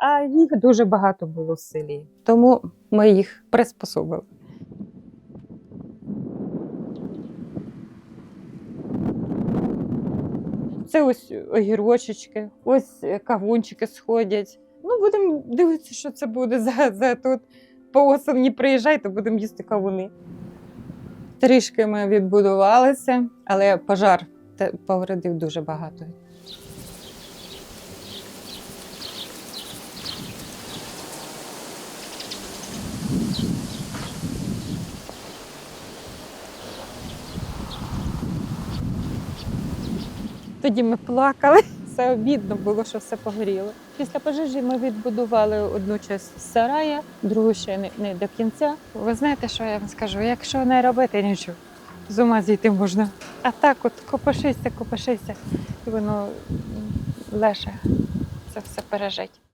а їх дуже багато було в селі. Тому ми їх приспособили. Це ось огірочечки, ось е, кавунчики сходять. Ну, будемо дивитися, що це буде за, за тут. По осені приїжджайте, будемо їсти кавуни. Трішки ми відбудувалися, але пожар повредив дуже багато. Тоді ми плакали. Все обідно було, що все погоріло. Після пожежі ми відбудували одну частину сарая, другу ще не, не до кінця. Ви знаєте, що я вам скажу? Якщо не робити нічого, з ума зійти можна. А так от копошися, копошися, і воно леше, це все пережить.